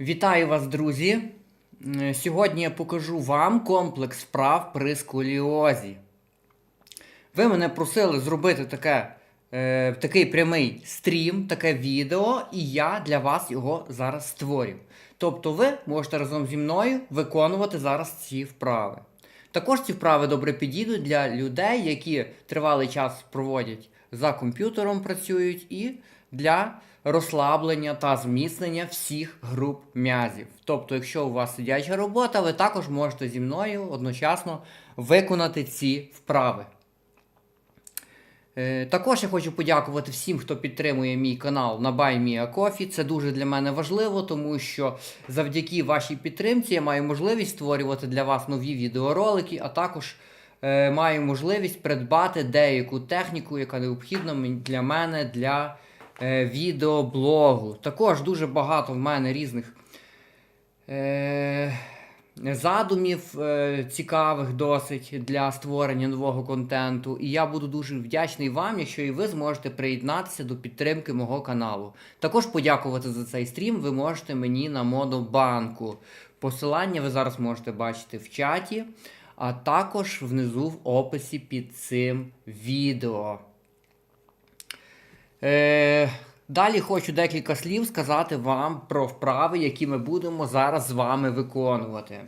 Вітаю вас, друзі! Сьогодні я покажу вам комплекс вправ при сколіозі. Ви мене просили зробити таке, е, такий прямий стрім, таке відео, і я для вас його зараз створю. Тобто ви можете разом зі мною виконувати зараз ці вправи. Також ці вправи добре підійдуть для людей, які тривалий час проводять за комп'ютером, працюють, і для розслаблення та зміцнення всіх груп м'язів. Тобто, якщо у вас сидяча робота, ви також можете зі мною одночасно виконати ці вправи. Е, Також я хочу подякувати всім, хто підтримує мій канал на BuyMeACoffee. Це дуже для мене важливо, тому що завдяки вашій підтримці я маю можливість створювати для вас нові відеоролики, а також маю можливість придбати деяку техніку, яка необхідна для мене для е, відеоблогу. Також дуже багато в мене різних. Е, задумів е, цікавих досить для створення нового контенту. І я буду дуже вдячний вам, якщо і ви зможете приєднатися до підтримки мого каналу. Також подякувати за цей стрім ви можете мені на Модобанку. Посилання ви зараз можете бачити в чаті, а також внизу в описі під цим відео. Е, далі хочу декілька слів сказати вам про вправи, які ми будемо зараз з вами виконувати.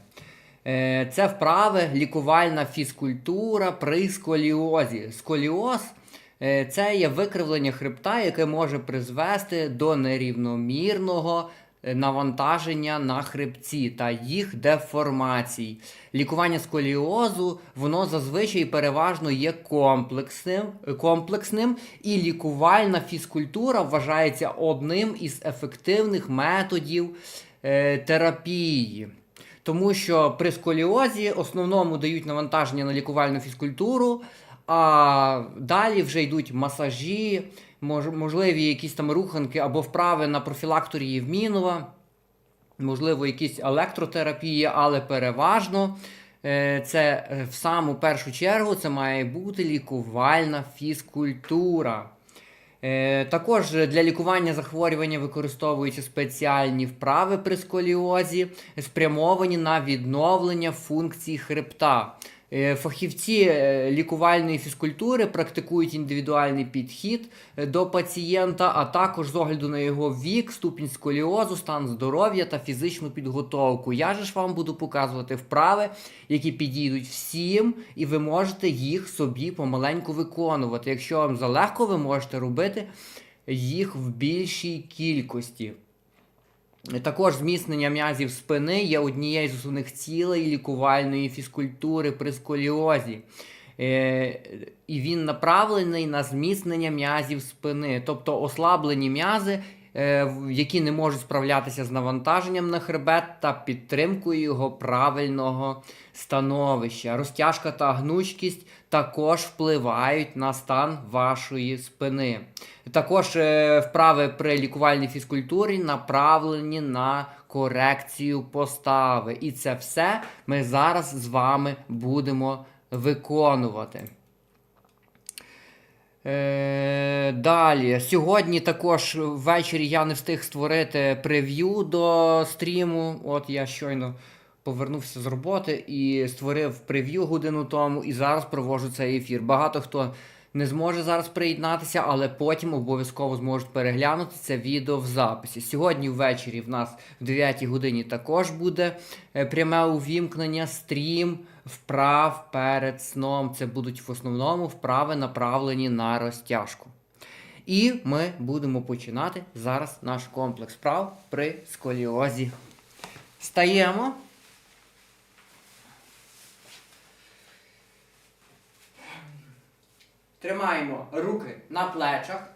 Е, це вправи лікувальна фізкультура при сколіозі. Сколіоз е, це є викривлення хребта, яке може призвести до нерівномірного навантаження на хребці та їх деформацій. Лікування сколіозу воно зазвичай переважно є комплексним, комплексним, і лікувальна фізкультура вважається одним із ефективних методів е, терапії. Тому що при сколіозі основному дають навантаження на лікувальну фізкультуру, а далі вже йдуть масажі, можливі якісь там руханки або вправи на профілакторі Євмінова, можливо, якісь електротерапії, але переважно е, це е, в саму першу чергу це має бути лікувальна фізкультура. Е, також для лікування захворювання використовуються спеціальні вправи при сколіозі, спрямовані на відновлення функцій хребта. Е, Фахівці е, лікувальної фізкультури практикують індивідуальний підхід е, до пацієнта, а також з огляду на його вік, ступінь сколіозу, стан здоров'я та фізичну підготовку. Я же ж вам буду показувати вправи, які підійдуть всім, і ви можете їх собі помаленьку виконувати. Якщо вам залегко, ви можете робити їх в більшій кількості. Також зміцнення м'язів спини є однією з основних цілей лікувальної фізкультури при сколіозі. Е, і він направлений на зміцнення м'язів спини, тобто ослаблені м'язи, е, які не можуть справлятися з навантаженням на хребет та підтримкою його правильного становища. Розтяжка та гнучкість також впливають на стан вашої спини. Також е, вправи при лікувальній фізкультурі направлені на корекцію постави. І це все ми зараз з вами будемо виконувати. Е, далі. Сьогодні також ввечері я не встиг створити прев'ю до стріму. От я щойно повернувся з роботи і створив прев'ю годину тому, і зараз проводжу цей ефір. Багато хто не зможе зараз приєднатися, але потім обов'язково зможуть переглянути це відео в записі. Сьогодні ввечері в нас в 9 годині також буде е, пряме увімкнення, стрім вправ перед сном. Це будуть в основному вправи направлені на розтяжку. І ми будемо починати зараз наш комплекс вправ при сколіозі. Стаємо. Тримаємо руки на плечах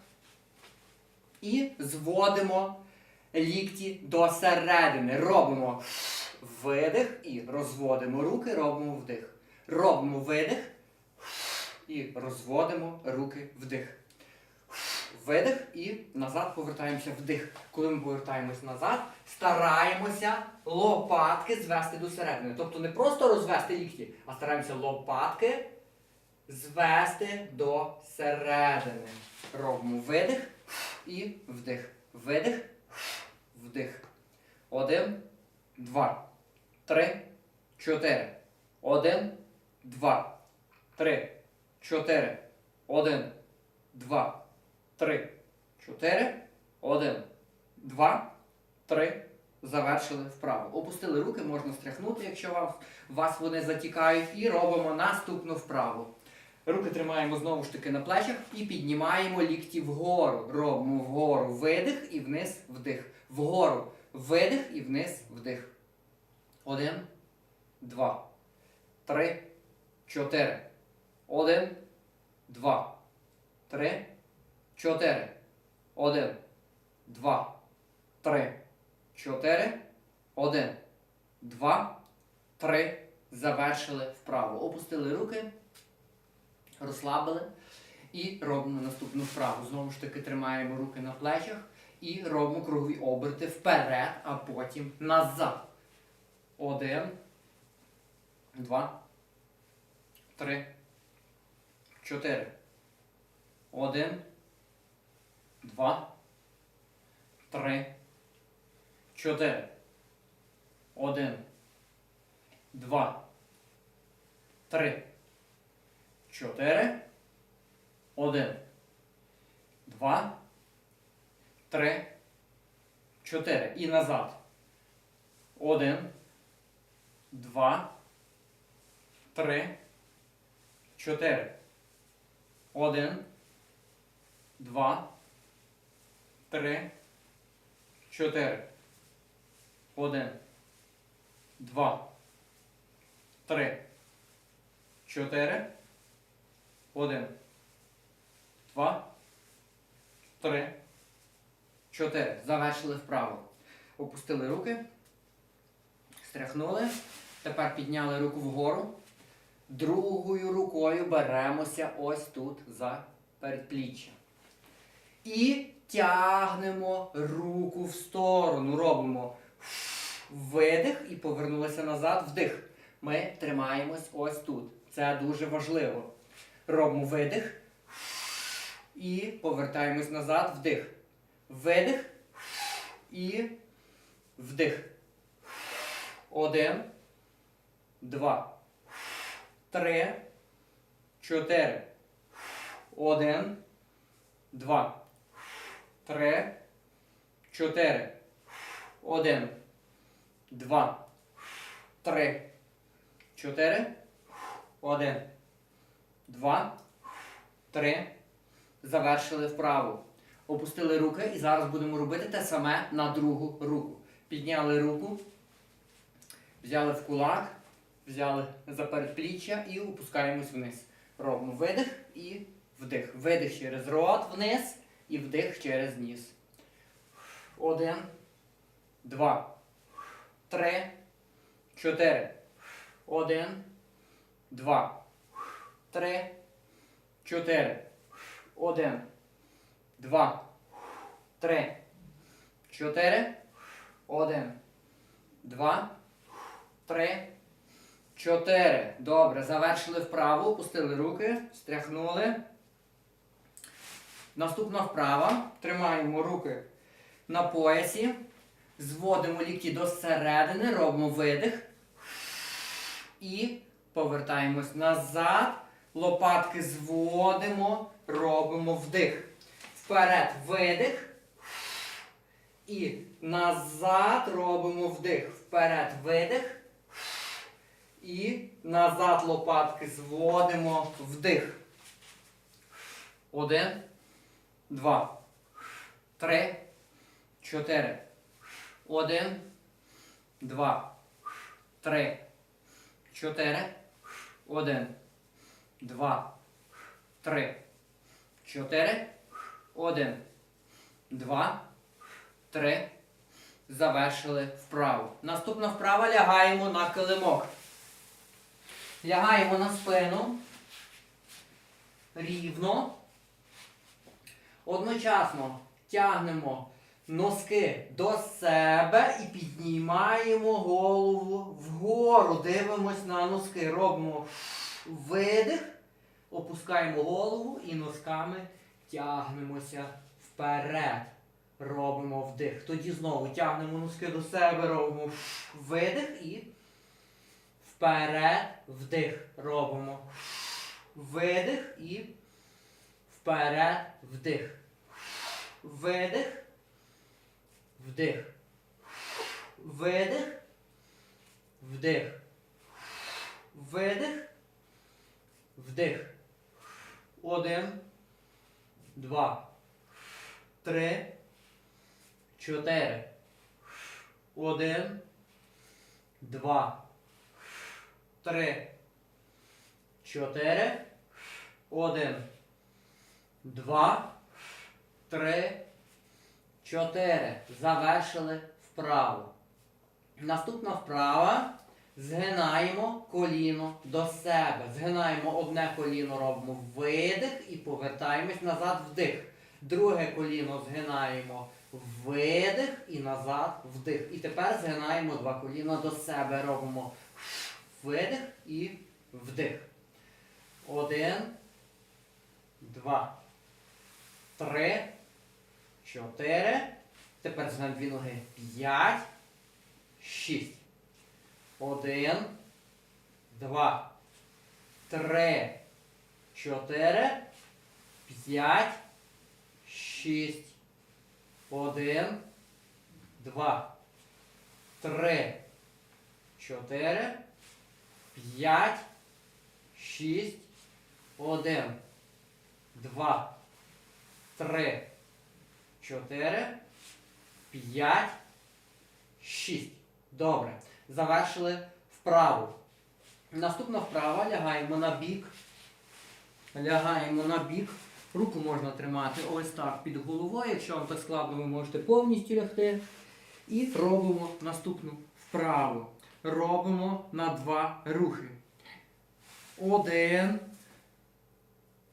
і зводимо лікті до середини. Робимо видих і розводимо руки, робимо вдих. Робимо видих і розводимо руки вдих. Видих і назад повертаємося вдих. Коли ми повертаємось назад, стараємося лопатки звести до середини. Тобто не просто розвести лікті, а стараємося лопатки звести до середини. Робимо видих і вдих. Видих, вдих. Один, два, три, чотири. Один, два, три, чотири. Один, два, три, чотири. Один, два, три. Завершили вправо. Опустили руки, можна стряхнути, якщо вас вони затікають. І робимо наступну вправу. Руки тримаємо знову ж таки на плечах і піднімаємо лікті вгору. Робимо вгору видих і вниз вдих. Вгору видих і вниз вдих. Один, два, три, чотири. Один, два, три, чотири. Один, два, три, чотири. Один, два, три. Завершили вправо. Опустили руки розслабили і робимо наступну вправу. Знову ж таки тримаємо руки на плечах і робимо кругові оберти вперед, а потім назад. Один, два, три, чотири. Один, два, три, чотири. Один, два, три. Чотири. Один. Два. Три. Чотири. І назад. Один. Два. Три. Чотири. Один. Два. Три. Чотири. Один. Два. Три. Чотири. Один. Два. Три. Чотири. Завершили вправо. Опустили руки. Стряхнули. Тепер підняли руку вгору. Другою рукою беремося ось тут за передпліччя. І тягнемо руку в сторону. Робимо видих і повернулися назад. Вдих. Ми тримаємось ось тут. Це дуже важливо. Робимо видих. І повертаємось назад. Вдих. Видих. І вдих. Один. Два. Три. Чотири. Один. Два. Три. Чотири. Один. Два. Три. Чотири. Один. Два. Три. Завершили вправу. Опустили руки і зараз будемо робити те саме на другу руку. Підняли руку, взяли в кулак, взяли за передпліччя і опускаємось вниз. Робимо видих і вдих. Видих через рот вниз і вдих через ніс. Один, два, три, чотири. Один, два, три, чотири. Один, два, три, чотири. Один, два, три, чотири. Добре, завершили вправу, опустили руки, стряхнули. Наступна вправа. Тримаємо руки на поясі. Зводимо лікті до середини, робимо видих. І повертаємось назад. Лопатки зводимо, робимо вдих. Вперед видих. І назад робимо вдих. Вперед видих. І назад лопатки зводимо вдих. Один, два, три, чотири. Один, два, три, чотири. Один, два, три, чотири. Один, два, три. Завершили вправу. Наступна вправа лягаємо на килимок. Лягаємо на спину. Рівно. Одночасно тягнемо носки до себе і піднімаємо голову вгору. Дивимось на носки. Робимо видих, опускаємо голову і носками тягнемося вперед. робимо вдих. Тоді знову тягнемо носки до себе, робимо видих і вперед, вдих. Робимо видих і вперед, вдих. Видих, вдих. Видих, вдих. Видих, вдих. Один, два, три, чотири. Один, два, три, чотири. Один, два, три, чотири. Завершили вправо. Наступна вправа. Згинаємо коліно до себе. Згинаємо одне коліно, робимо видих і повертаємось назад вдих. Друге коліно згинаємо видих і назад вдих. І тепер згинаємо два коліна до себе. Робимо видих і вдих. Один, два, три, чотири. Тепер згинаємо дві ноги. П'ять, шість. Один, два, три, чотири, п'ять, шість. Один, два, три, чотири, п'ять, шість, один, два, три, чотири, п'ять, шість. Добре. Завершили вправу. Наступна вправа лягаємо на бік. Лягаємо на бік. Руку можна тримати ось так під головою. Якщо вам так складно, ви можете повністю лягти. І робимо наступну вправу. Робимо на два рухи. Один.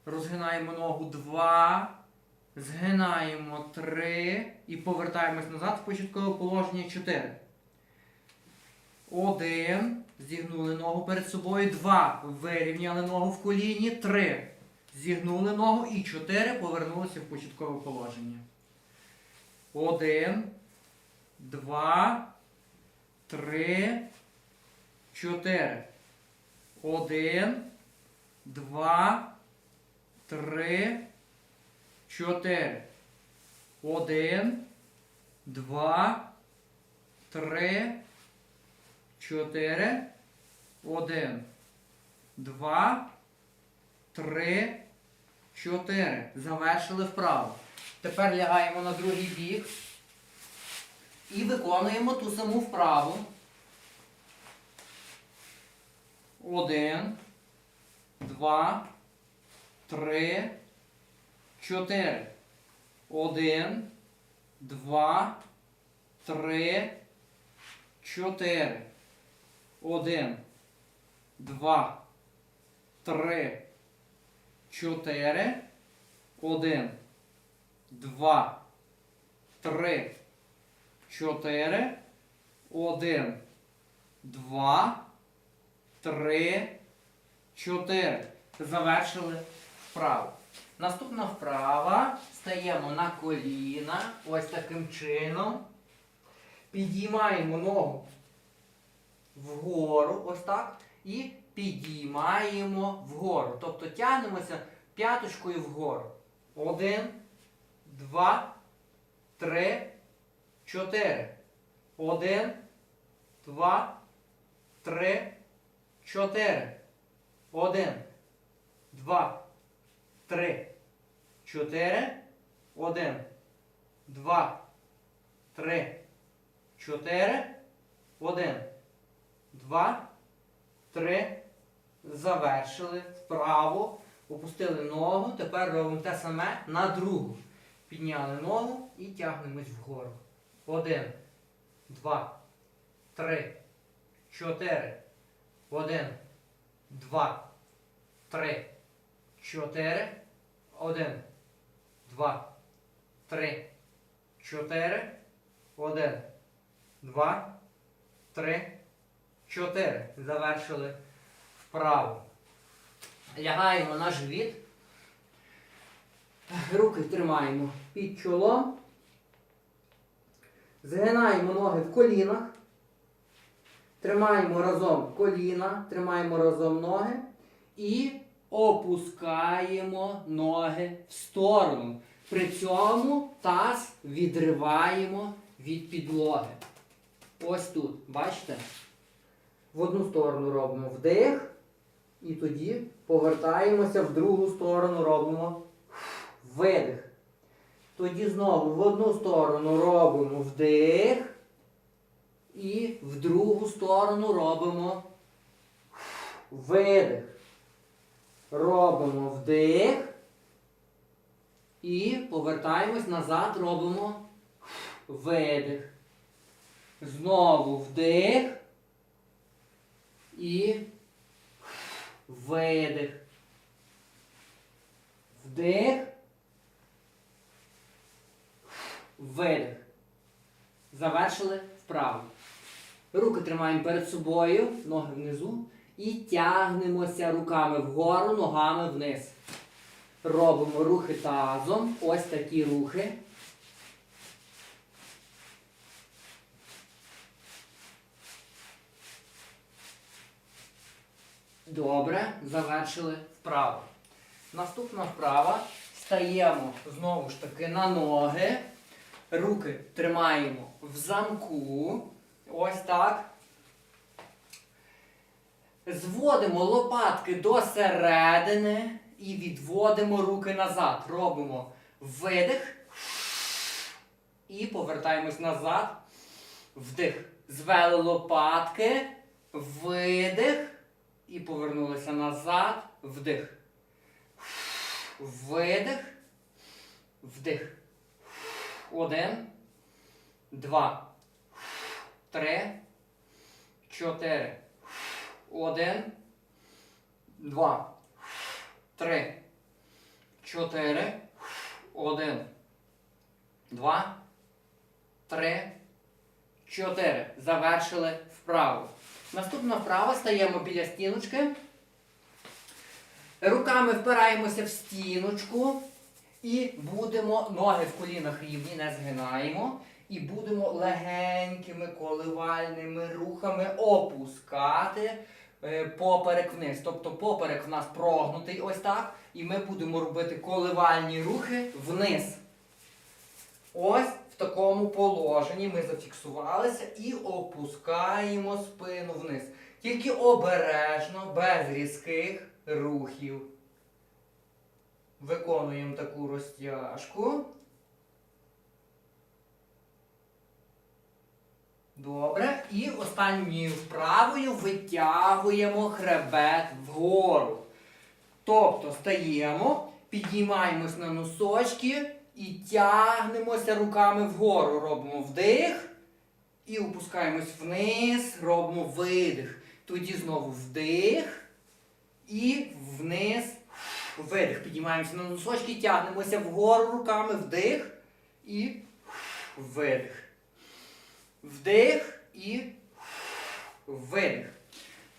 Розгинаємо ногу. Два. Згинаємо три. І повертаємось назад в початкове положення. Чотири. Один. Зігнули ногу перед собою. Два. Вирівняли ногу в коліні. Три. Зігнули ногу. І чотири. Повернулися в початкове положення. Один. Два. Три. Чотири. Один. Два. Три. Чотири. Один. Два. Три. Чотири. Один. Два. Три. Чотири. Завершили вправо. Тепер лягаємо на другий бік. І виконуємо ту саму вправу. Один. Два. Три. Чотири. Один. Два. Три. Чотири. Один. Два. Три. Чотири. Один. Два. Три. Чотири. Один. Два. Три. Чотири. Завершили вправу. Наступна вправа. Стаємо на коліна. Ось таким чином. Підіймаємо ногу вгору, ось так. І підіймаємо вгору. Тобто тягнемося п'яточкою вгору. Один, два, три, чотири. Один, два, три, чотири. Один, два, три, чотири. Один, два, три, чотири. Один, два, три. Завершили вправо. Опустили ногу. Тепер робимо те саме на другу. Підняли ногу і тягнемось вгору. Один, два, три, чотири. Один, два, три, чотири. Один, два, три, чотири. Один, два, три, чотири. Завершили вправо. Лягаємо на живіт. Руки тримаємо під чолом. Згинаємо ноги в колінах. Тримаємо разом коліна, тримаємо разом ноги і опускаємо ноги в сторону. При цьому таз відриваємо від підлоги. Ось тут, бачите? В одну сторону робимо вдих. І тоді повертаємося в другу сторону, робимо видих. Тоді знову в одну сторону робимо вдих. І в другу сторону робимо видих. Робимо вдих. І повертаємось назад, робимо видих. Знову вдих. І видих. Вдих. Видих. Завершили вправо. Руки тримаємо перед собою, ноги внизу. І тягнемося руками вгору, ногами вниз. Робимо рухи тазом. Ось такі рухи. Добре, завершили вправо. Наступна вправа. Стаємо знову ж таки на ноги. Руки тримаємо в замку. Ось так. Зводимо лопатки до середини і відводимо руки назад. Робимо видих. І повертаємось назад. Вдих. Звели лопатки. Видих. І повернулися назад. Вдих. Видих. Вдих. Один. Два. Три. Чотири. Один. Два. Три. Чотири. Один. Два. Три. Чотири. Завершили вправу. Наступна вправа стаємо біля стіночки. Руками впираємося в стіночку. І будемо ноги в колінах рівні, не згинаємо. І будемо легенькими коливальними рухами опускати е, поперек вниз. Тобто поперек в нас прогнутий ось так. І ми будемо робити коливальні рухи вниз. Ось такому положенні ми зафіксувалися і опускаємо спину вниз. Тільки обережно, без різких рухів. Виконуємо таку розтяжку. Добре. І останньою вправою витягуємо хребет вгору. Тобто стаємо, підіймаємось на носочки і тягнемося руками вгору. Робимо вдих і опускаємось вниз, робимо видих. Тоді знову вдих і вниз. Видих. Підіймаємося на носочки, тягнемося вгору руками, вдих і видих. Вдих і видих.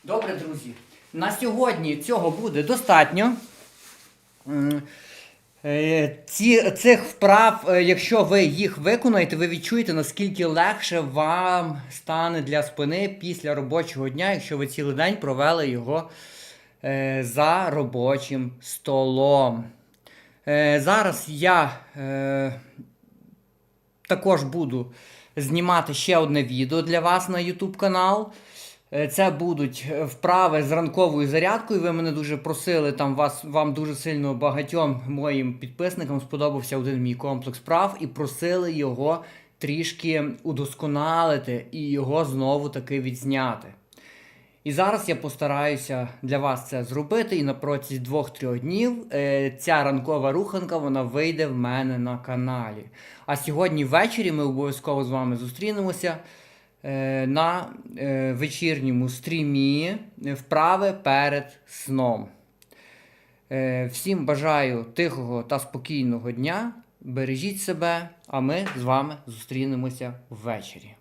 Добре, друзі. На сьогодні цього буде достатньо. Е, Ці, цих вправ, е, якщо ви їх виконаєте, ви відчуєте, наскільки легше вам стане для спини після робочого дня, якщо ви цілий день провели його е, за робочим столом. Зараз я також буду знімати ще одне відео для вас на YouTube канал. Е, Це будуть е, вправи з ранковою зарядкою. Ви мене дуже просили, там вас, вам дуже сильно багатьом моїм підписникам сподобався один мій комплекс вправ і просили його трішки удосконалити і його знову таки відзняти. І зараз я постараюся для вас це зробити, і на протязі 2-3 днів е, ця ранкова руханка вона вийде в мене на каналі. А сьогодні ввечері ми обов'язково з вами зустрінемося на е, вечірньому стрімі е, вправи перед сном. Е, всім бажаю тихого та спокійного дня. Бережіть себе, а ми з вами зустрінемося ввечері.